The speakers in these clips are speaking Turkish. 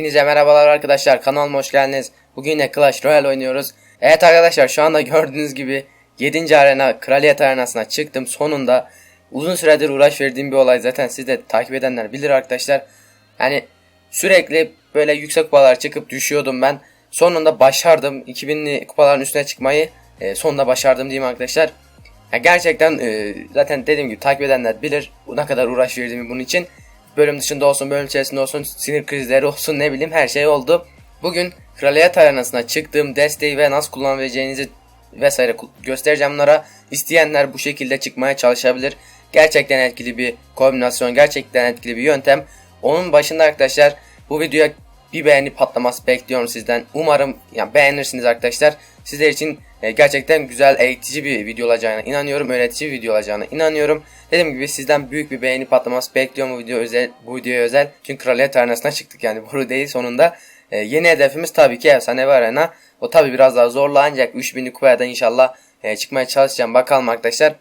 Hepinize merhabalar arkadaşlar kanalıma hoş geldiniz. Bugün yine Clash Royale oynuyoruz. Evet arkadaşlar şu anda gördüğünüz gibi 7. arena Kraliyet arenasına çıktım. Sonunda uzun süredir uğraş verdiğim bir olay zaten siz de takip edenler bilir arkadaşlar. Yani sürekli böyle yüksek kupalar çıkıp düşüyordum ben. Sonunda başardım 2000'li kupaların üstüne çıkmayı. E, sonunda başardım diyeyim arkadaşlar. Ya gerçekten e, zaten dediğim gibi takip edenler bilir ne kadar uğraş verdiğimi bunun için. Bölüm dışında olsun, bölüm içerisinde olsun, sinir krizleri olsun ne bileyim her şey oldu. Bugün Kraliyet Arenası'na çıktığım desteği ve nasıl kullanabileceğinizi vesaire göstereceğim bunlara. İsteyenler bu şekilde çıkmaya çalışabilir. Gerçekten etkili bir kombinasyon, gerçekten etkili bir yöntem. Onun başında arkadaşlar bu videoya bir beğeni patlaması bekliyorum sizden. Umarım yani beğenirsiniz arkadaşlar. Sizler için e, gerçekten güzel eğitici bir video olacağına inanıyorum. Öğretici bir video olacağına inanıyorum. Dediğim gibi sizden büyük bir beğeni patlaması bekliyorum bu video özel bu videoya özel. Çünkü Kraliyet Arenası'na çıktık yani boru değil sonunda. E, yeni hedefimiz tabii ki Efsanevi Arena. O tabii biraz daha zorlu ancak 3000'lik kupaya inşallah e, çıkmaya çalışacağım. Bakalım arkadaşlar.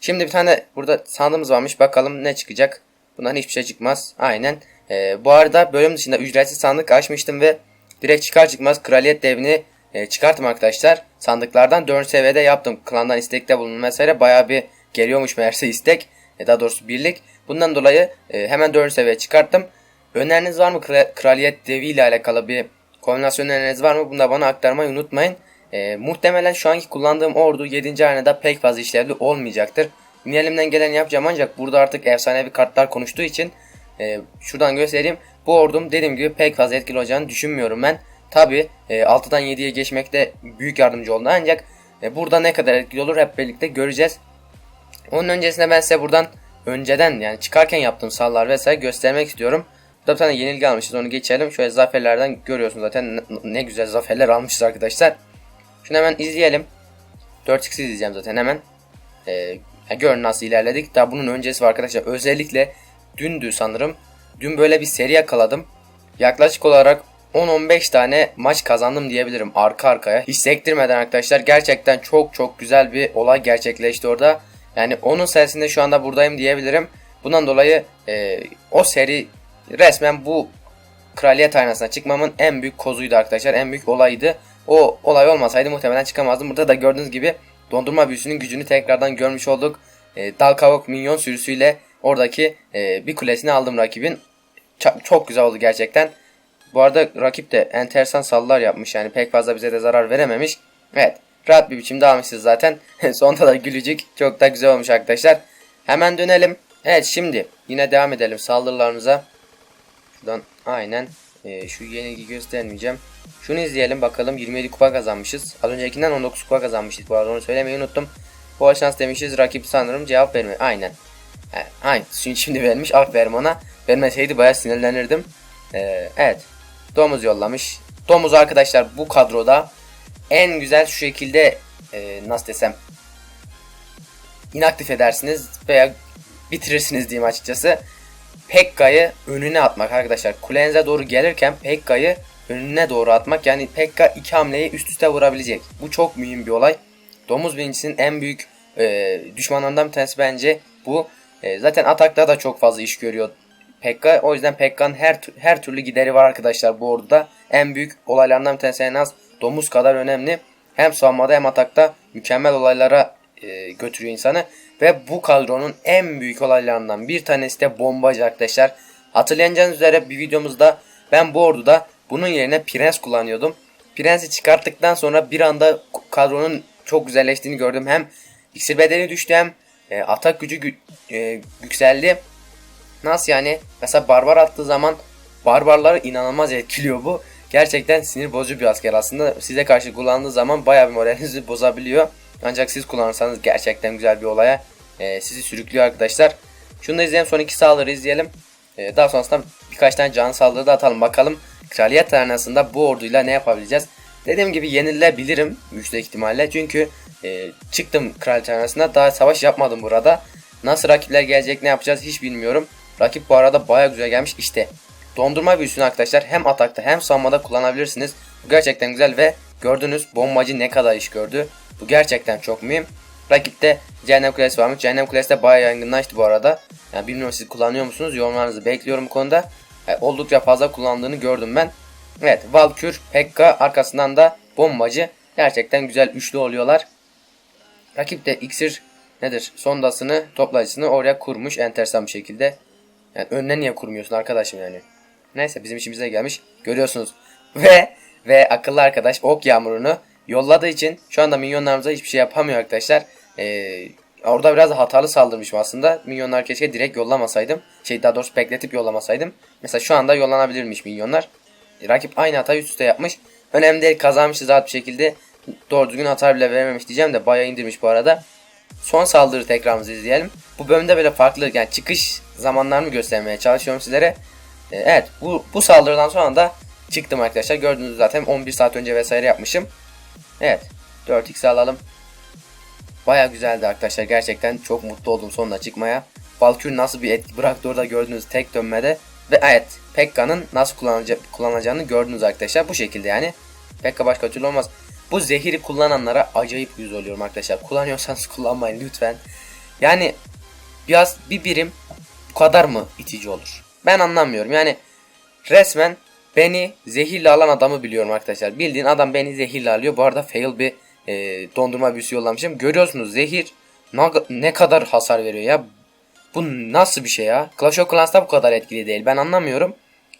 Şimdi bir tane burada sandığımız varmış. Bakalım ne çıkacak. Bundan hiçbir şey çıkmaz. Aynen. Ee, bu arada bölüm dışında ücretsiz sandık açmıştım ve direkt çıkar çıkmaz kraliyet devini e, çıkarttım arkadaşlar. Sandıklardan 4 seviyede yaptım. Klandan istekte bulundum vesaire. Baya bir geliyormuş meğerse istek. E, daha doğrusu birlik. Bundan dolayı e, hemen 4 seviye çıkarttım. Öneriniz var mı kra- kraliyet devi ile alakalı bir kombinasyon öneriniz var mı? Bunu da bana aktarmayı unutmayın. E, muhtemelen şu anki kullandığım ordu 7. arenada pek fazla işlevli olmayacaktır. Yine elimden geleni yapacağım ancak burada artık efsanevi kartlar konuştuğu için e, şuradan göstereyim. Bu ordum dediğim gibi pek fazla etkili olacağını düşünmüyorum ben. Tabi e, 6'dan 7'ye geçmekte büyük yardımcı oldu ancak e, burada ne kadar etkili olur hep birlikte göreceğiz. Onun öncesinde ben size buradan önceden yani çıkarken yaptığım sallar vesaire göstermek istiyorum. Burada bir tane yenilgi almışız onu geçelim. Şöyle zaferlerden görüyorsunuz zaten ne, güzel zaferler almışız arkadaşlar. Şunu hemen izleyelim. 4x izleyeceğim zaten hemen. Ee, görün nasıl ilerledik. Daha bunun öncesi var arkadaşlar. Özellikle dündü sanırım. Dün böyle bir seri yakaladım. Yaklaşık olarak 10-15 tane maç kazandım diyebilirim arka arkaya. Hiç sektirmeden arkadaşlar gerçekten çok çok güzel bir olay gerçekleşti orada. Yani onun sayesinde şu anda buradayım diyebilirim. Bundan dolayı e, o seri resmen bu kraliyet arenasına çıkmamın en büyük kozuydu arkadaşlar. En büyük olayıydı. O olay olmasaydı muhtemelen çıkamazdım. Burada da gördüğünüz gibi dondurma büyüsünün gücünü tekrardan görmüş olduk. E, dal kavuk minyon sürüsüyle oradaki e, bir kulesini aldım rakibin. Çok, çok güzel oldu gerçekten. Bu arada rakip de enteresan sallar yapmış yani pek fazla bize de zarar verememiş. Evet rahat bir biçimde almışız zaten. Sonunda da gülücük çok da güzel olmuş arkadaşlar. Hemen dönelim. Evet şimdi yine devam edelim saldırılarımıza. Şuradan aynen e, şu yenilgi göstermeyeceğim. Şunu izleyelim bakalım 27 kupa kazanmışız. Az öncekinden 19 kupa kazanmışız. Bu arada onu söylemeyi unuttum. Bol şans demişiz. Rakip sanırım cevap vermiyor. Aynen. E, aynen. Şimdi, vermiş. Aferin ona. Vermeseydi bayağı sinirlenirdim. E, evet. Domuz yollamış. Domuz arkadaşlar bu kadroda en güzel şu şekilde e, nasıl desem inaktif edersiniz veya bitirirsiniz diyeyim açıkçası. Pekka'yı önüne atmak arkadaşlar. Kulenize doğru gelirken Pekka'yı önüne doğru atmak. Yani Pekka iki hamleyi üst üste vurabilecek. Bu çok mühim bir olay. Domuz birincisinin en büyük e, düşmanlarından bir tanesi bence bu. E, zaten atakta da çok fazla iş görüyor Pekka. O yüzden Pekka'nın her, her türlü gideri var arkadaşlar bu orduda. En büyük olaylardan bir tanesi en az domuz kadar önemli. Hem savunmada hem atakta mükemmel olaylara e, götürüyor insanı. Ve bu kadronun en büyük olaylarından bir tanesi de bombacı arkadaşlar. Hatırlayacağınız üzere bir videomuzda ben bu orduda bunun yerine prens kullanıyordum. Prensi çıkarttıktan sonra bir anda kadronun çok güzelleştiğini gördüm. Hem iksir bedeli düştü hem e, atak gücü gü- e, yükseldi. Nasıl yani? Mesela barbar attığı zaman barbarları inanılmaz etkiliyor bu. Gerçekten sinir bozucu bir asker aslında. Size karşı kullandığı zaman bayağı bir moralinizi bozabiliyor. Ancak siz kullanırsanız gerçekten güzel bir olaya e, sizi sürüklüyor arkadaşlar. Şunu da izleyelim son iki saldırı izleyelim. E, daha sonrasında birkaç tane can saldırı da atalım bakalım. Kraliyet arenasında bu orduyla ne yapabileceğiz? Dediğim gibi yenilebilirim yüksek ihtimalle. Çünkü e, çıktım kraliyet arenasında daha savaş yapmadım burada. Nasıl rakipler gelecek ne yapacağız hiç bilmiyorum. Rakip bu arada baya güzel gelmiş. İşte dondurma büyüsünü arkadaşlar hem atakta hem savunmada kullanabilirsiniz. Bu gerçekten güzel ve gördünüz bombacı ne kadar iş gördü. Bu gerçekten çok mühim. Rakipte Cehennem Kulesi varmış. Cehennem Kulesi de bayağı yaygınlaştı bu arada. Yani bilmiyorum siz kullanıyor musunuz? Yorumlarınızı bekliyorum bu konuda. Yani oldukça fazla kullandığını gördüm ben. Evet Valkür, Pekka arkasından da bombacı. Gerçekten güzel üçlü oluyorlar. Rakip de iksir nedir? Sondasını, toplayıcısını oraya kurmuş enteresan bir şekilde. Yani önüne niye kurmuyorsun arkadaşım yani? Neyse bizim işimize gelmiş. Görüyorsunuz. Ve ve akıllı arkadaş ok yağmurunu yolladığı için şu anda minyonlarımıza hiçbir şey yapamıyor arkadaşlar. Ee, orada biraz da hatalı saldırmışım aslında. Minyonlar keşke direkt yollamasaydım. Şey daha doğrusu bekletip yollamasaydım. Mesela şu anda yollanabilirmiş minyonlar. Rakip aynı hatayı üst üste yapmış. Önemli değil kazanmışız rahat bir şekilde. Doğru düzgün hata bile verememiş diyeceğim de bayağı indirmiş bu arada. Son saldırı tekrarımızı izleyelim. Bu bölümde böyle farklı yani çıkış zamanlarını göstermeye çalışıyorum sizlere. Ee, evet bu, bu saldırıdan sonra da çıktım arkadaşlar. Gördüğünüz zaten 11 saat önce vesaire yapmışım. Evet 4x alalım. Baya güzeldi arkadaşlar gerçekten çok mutlu oldum sonunda çıkmaya. Valkyrie nasıl bir etki bıraktı orada gördüğünüz tek dönmede. Ve evet Pekka'nın nasıl kullanacağını gördünüz arkadaşlar bu şekilde yani. Pekka başka türlü olmaz. Bu zehiri kullananlara acayip yüz oluyorum arkadaşlar. Kullanıyorsanız kullanmayın lütfen. Yani biraz bir birim bu kadar mı itici olur? Ben anlamıyorum. Yani resmen beni zehirle alan adamı biliyorum arkadaşlar. Bildiğin adam beni zehirle alıyor. Bu arada fail bir e, dondurma büyüsü yollamışım. Görüyorsunuz zehir ne, ne kadar hasar veriyor ya. Bu nasıl bir şey ya? Clash of Clans'ta bu kadar etkili değil. Ben anlamıyorum.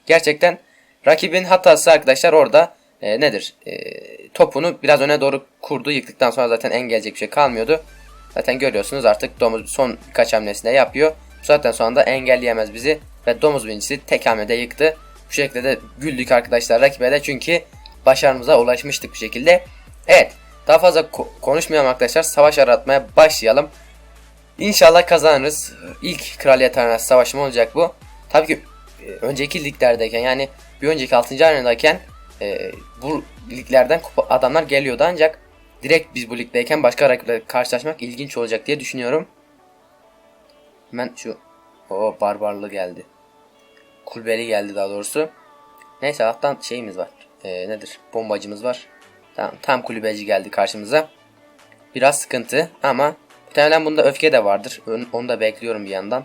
Gerçekten rakibin hatası arkadaşlar orada e, nedir? E, topunu biraz öne doğru kurdu. Yıktıktan sonra zaten engelleyecek bir şey kalmıyordu. Zaten görüyorsunuz artık domuz son birkaç hamlesinde yapıyor. Zaten sonra da engelleyemez bizi. Ve domuz birincisi tek hamlede yıktı. Bu şekilde de güldük arkadaşlar rakibe de çünkü başarımıza ulaşmıştık bir şekilde. Evet daha fazla ko- konuşmayalım arkadaşlar. Savaş aratmaya başlayalım. İnşallah kazanırız. İlk Kraliyet Arenası savaşı mı olacak bu? Tabii ki e, önceki liglerdeyken yani bir önceki 6. arenadayken e, bu liglerden adamlar geliyordu ancak direkt biz bu ligdeyken başka rakiple karşılaşmak ilginç olacak diye düşünüyorum. Hemen şu o barbarlı geldi. Kulbeli geldi daha doğrusu. Neyse alttan şeyimiz var. E, nedir? Bombacımız var. Tamam, tam kulübeci geldi karşımıza. Biraz sıkıntı ama muhtemelen bunda öfke de vardır. Onu da bekliyorum bir yandan.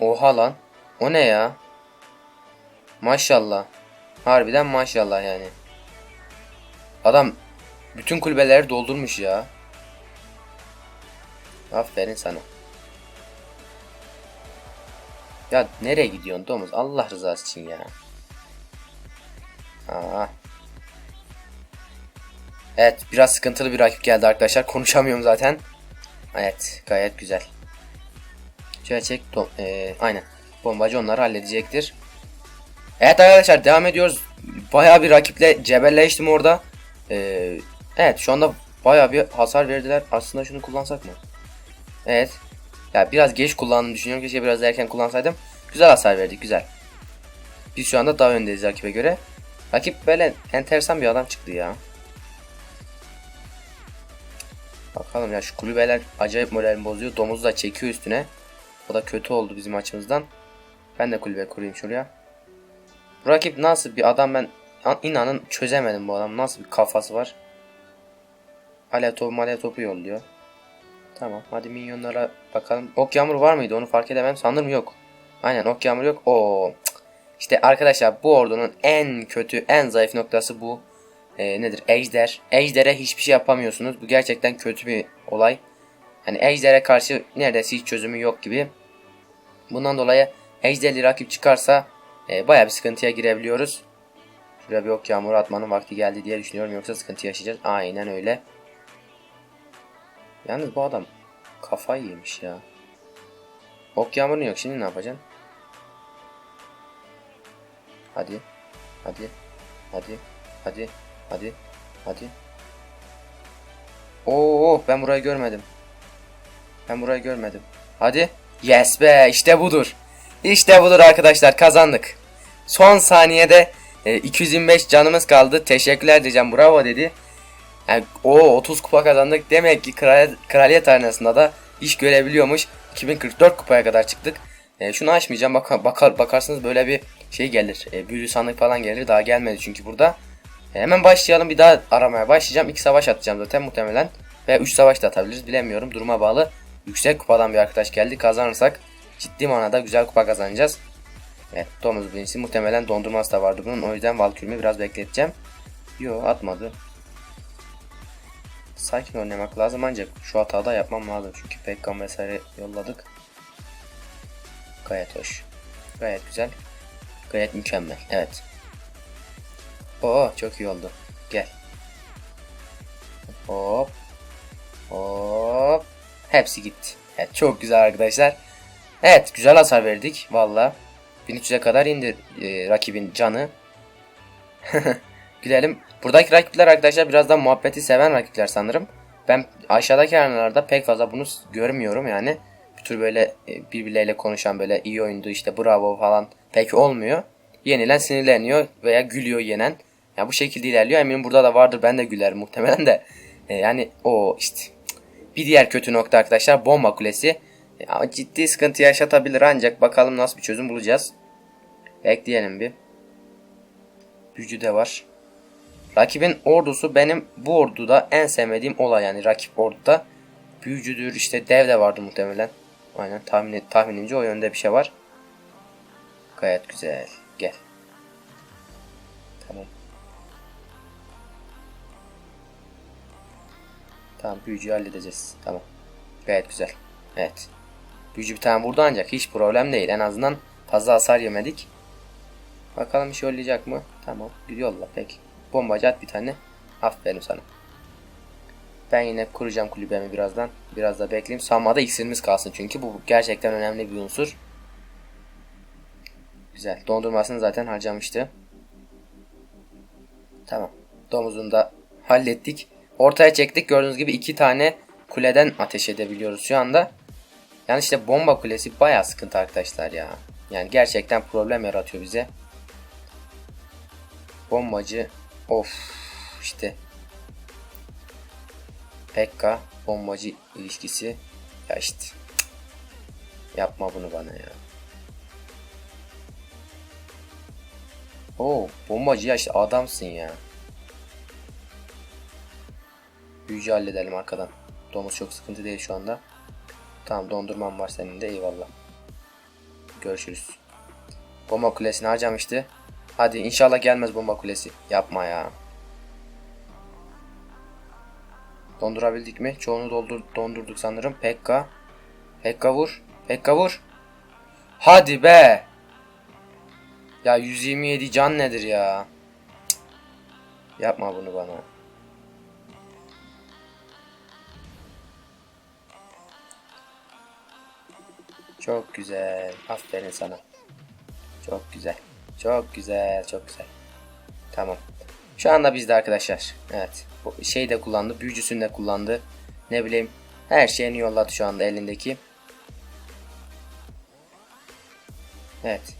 Oha lan. O ne ya? Maşallah. Harbiden maşallah yani. Adam bütün kulübeleri doldurmuş ya. Aferin sana. Ya nereye gidiyorsun domuz? Allah rızası için ya. Aa. Evet biraz sıkıntılı bir rakip geldi arkadaşlar. Konuşamıyorum zaten. Evet gayet güzel. Şöyle çek. E, aynen. Bombacı onları halledecektir. Evet arkadaşlar devam ediyoruz. Bayağı bir rakiple cebelleştim orada. Ee, evet şu anda bayağı bir hasar verdiler. Aslında şunu kullansak mı? Evet. Ya biraz geç kullandığımı düşünüyorum. Keşke biraz erken kullansaydım. Güzel hasar verdik güzel. Biz şu anda daha öndeyiz rakibe göre. Rakip böyle enteresan bir adam çıktı ya. Bakalım ya şu kulübeler acayip moralimi bozuyor. Domuz da çekiyor üstüne. O da kötü oldu bizim açımızdan. Ben de kulübe kurayım şuraya. Rakip nasıl bir adam ben inanın çözemedim bu adam. Nasıl bir kafası var. Alev topu malev topu yolluyor. Tamam hadi minyonlara bakalım. Ok yağmur var mıydı onu fark edemem. Sanırım yok. Aynen ok yağmur yok. Oo. İşte arkadaşlar bu ordunun en kötü en zayıf noktası bu. Ee, nedir? Ejder. Ejder'e hiçbir şey yapamıyorsunuz. Bu gerçekten kötü bir olay. Yani Ejder'e karşı neredeyse hiç çözümü yok gibi. Bundan dolayı Ejder'li rakip çıkarsa e, baya bir sıkıntıya girebiliyoruz. Şuraya bir ok yağmuru atmanın vakti geldi diye düşünüyorum. Yoksa sıkıntı yaşayacağız. Aynen öyle. Yalnız bu adam kafayı yemiş ya. Ok yağmurun yok. Şimdi ne yapacaksın? Hadi. Hadi. Hadi. Hadi. Hadi. Hadi. Oo ben burayı görmedim. Ben burayı görmedim. Hadi. Yes be işte budur. İşte budur arkadaşlar kazandık. Son saniyede e, 225 canımız kaldı. Teşekkürler diyeceğim bravo dedi. Yani, o 30 kupa kazandık. Demek ki kraliyet, kraliyet arenasında da iş görebiliyormuş. 2044 kupaya kadar çıktık. E, şunu açmayacağım. Bak, bakar, bakarsınız böyle bir şey gelir. E, büyülü sandık falan gelir. Daha gelmedi çünkü burada. E, hemen başlayalım. Bir daha aramaya başlayacağım. İki savaş atacağım zaten muhtemelen. Veya 3 savaş da atabiliriz. Bilemiyorum. Duruma bağlı. Yüksek kupadan bir arkadaş geldi. Kazanırsak ciddi manada güzel kupa kazanacağız. Evet domuz birincisi muhtemelen dondurması da vardı bunun o yüzden Valkürümü biraz bekleteceğim. Yo atmadı. Sakin oynamak lazım ancak şu hatayı da yapmam lazım çünkü Pekkan vesaire yolladık. Gayet hoş. Gayet güzel. Gayet mükemmel. Evet. Oo çok iyi oldu. Gel. Hop. Hop. Hepsi gitti. Evet çok güzel arkadaşlar. Evet güzel hasar verdik valla. 1300'e kadar indi e, rakibin canı. Gülelim. Buradaki rakipler arkadaşlar biraz da muhabbeti seven rakipler sanırım. Ben aşağıdaki arenalarda pek fazla bunu görmüyorum yani. Bir tür böyle e, birbirleriyle konuşan böyle iyi oyundu işte bravo falan pek olmuyor. Yenilen sinirleniyor veya gülüyor yenen. Ya bu şekilde ilerliyor. Eminim burada da vardır ben de gülerim muhtemelen de. E, yani o işte. Bir diğer kötü nokta arkadaşlar bomba kulesi. Ya, ciddi sıkıntı yaşatabilir ancak bakalım nasıl bir çözüm bulacağız. Bekleyelim bir. Büyücü de var. Rakibin ordusu benim bu orduda en sevmediğim olay yani rakip orduda. Büyücüdür işte dev de vardı muhtemelen. Aynen tahmin, tahminimce o yönde bir şey var. Gayet güzel. Gel. Tamam. Tamam büyücüyü halledeceğiz. Tamam. Gayet güzel. Evet. Büyücü bir tane vurdu ancak hiç problem değil. En azından fazla hasar yemedik. Bakalım iş yollayacak mı? Tamam. Yolla peki. Bombacı at bir tane. Aferin sana. Ben yine kuracağım kulübemi birazdan. Biraz da bekleyeyim. Sanmada iksirimiz kalsın çünkü bu gerçekten önemli bir unsur. Güzel. Dondurmasını zaten harcamıştı. Tamam. Domuzunu da hallettik. Ortaya çektik. Gördüğünüz gibi iki tane kuleden ateş edebiliyoruz şu anda. Yani işte bomba kulesi bayağı sıkıntı arkadaşlar ya. Yani gerçekten problem yaratıyor bize. Bombacı of işte Pekka bombacı ilişkisi ya işte yapma bunu bana ya. Oo bombacı ya işte adamsın ya. Büyücü halledelim arkadan. Domuz çok sıkıntı değil şu anda. Tamam dondurmam var senin de eyvallah. Görüşürüz. Bomba kulesini harcamıştı. Hadi inşallah gelmez bomba kulesi. Yapma ya. Dondurabildik mi? Çoğunu doldur dondurduk sanırım. Pekka. Pekka vur. Pekka vur. Hadi be. Ya 127 can nedir ya? Cık. Yapma bunu bana. Çok güzel. Aferin sana. Çok güzel. Çok güzel. Çok güzel. Tamam. Şu anda bizde arkadaşlar. Evet. Şey de kullandı. Büyücüsünü de kullandı. Ne bileyim. Her şeyini yolladı şu anda elindeki. Evet.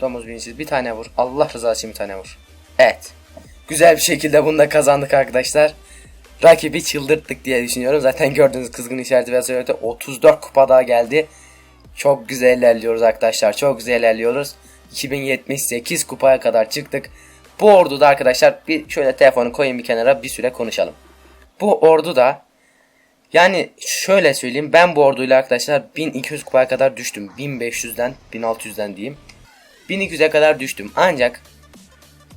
Domuz binsiz bir tane vur. Allah rızası için bir tane vur. Evet. Güzel bir şekilde bunu da kazandık arkadaşlar. Rakibi çıldırttık diye düşünüyorum. Zaten gördüğünüz kızgın işareti ve söyledi 34 kupa daha geldi. Çok güzel ilerliyoruz arkadaşlar. Çok güzel ilerliyoruz. 2078 kupaya kadar çıktık. Bu orduda arkadaşlar bir şöyle telefonu koyayım bir kenara bir süre konuşalım. Bu orduda yani şöyle söyleyeyim ben bu orduyla arkadaşlar 1200 kupaya kadar düştüm. 1500'den 1600'den diyeyim. 1200'e kadar düştüm. Ancak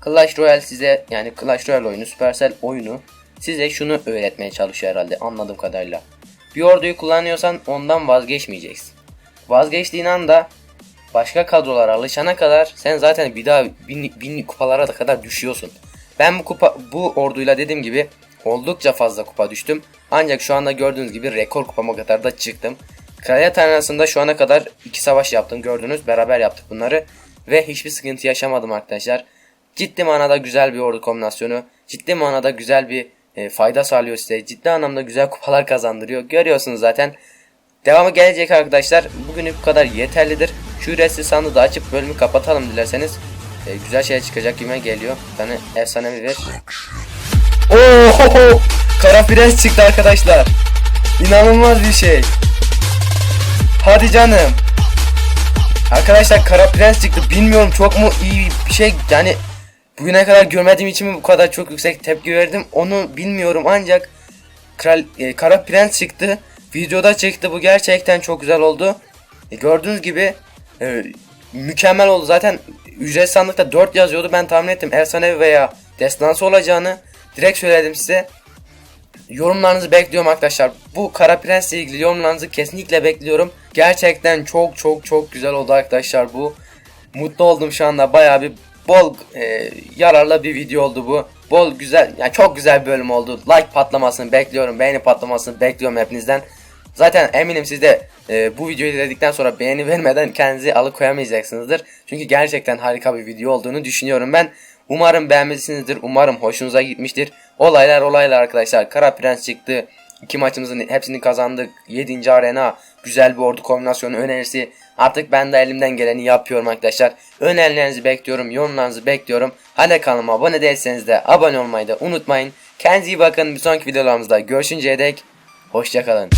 Clash Royale size yani Clash Royale oyunu Supercell oyunu size şunu öğretmeye çalışıyor herhalde anladığım kadarıyla. Bir orduyu kullanıyorsan ondan vazgeçmeyeceksin. Vazgeçtiğin anda başka kadrolara alışana kadar sen zaten bir daha bin, bin kupalara da kadar düşüyorsun. Ben bu kupa bu orduyla dediğim gibi oldukça fazla kupa düştüm. Ancak şu anda gördüğünüz gibi rekor kupama kadar da çıktım. Kraliyet arenasında şu ana kadar iki savaş yaptım gördünüz beraber yaptık bunları. Ve hiçbir sıkıntı yaşamadım arkadaşlar. Ciddi manada güzel bir ordu kombinasyonu. Ciddi manada güzel bir e, fayda sağlıyor size. Ciddi anlamda güzel kupalar kazandırıyor. Görüyorsunuz zaten. Devamı gelecek arkadaşlar. Bugünlük bu kadar yeterlidir. Şu ücretsiz sandığı da açıp bölümü kapatalım dilerseniz. E, güzel şey çıkacak gibi geliyor. Bir tane efsanevi ver. Oo, Kara Prens çıktı arkadaşlar. İnanılmaz bir şey. Hadi canım. Arkadaşlar Kara Prens çıktı. Bilmiyorum çok mu iyi bir şey yani bugüne kadar görmediğim için mi bu kadar çok yüksek tepki verdim onu bilmiyorum ancak Kral e, Kara Prens çıktı. Videoda çıktı bu gerçekten çok güzel oldu. E, gördüğünüz gibi Ee, mükemmel oldu. Zaten ücret sandıkta 4 yazıyordu. Ben tahmin ettim efsanevi veya destansı olacağını. Direkt söyledim size. Yorumlarınızı bekliyorum arkadaşlar. Bu Kara Prens ile ilgili yorumlarınızı kesinlikle bekliyorum. Gerçekten çok çok çok güzel oldu arkadaşlar bu. Mutlu oldum şu anda. Bayağı bir bol e, yararlı bir video oldu bu. Bol güzel yani çok güzel bir bölüm oldu. Like patlamasını bekliyorum. Beğeni patlamasını bekliyorum hepinizden. Zaten eminim siz de e, bu videoyu izledikten sonra beğeni vermeden kendinizi alıkoyamayacaksınızdır. Çünkü gerçekten harika bir video olduğunu düşünüyorum ben. Umarım beğenmişsinizdir. Umarım hoşunuza gitmiştir. Olaylar olaylar arkadaşlar. Kara Prens çıktı. İki maçımızın hepsini kazandık. 7. arena. Güzel bir ordu kombinasyonu önerisi. Artık ben de elimden geleni yapıyorum arkadaşlar. Önerilerinizi bekliyorum. Yorumlarınızı bekliyorum. Hadi kanalıma abone değilseniz de abone olmayı da unutmayın. Kendinize iyi bakın. Bir sonraki videolarımızda görüşünceye dek. Hoşçakalın.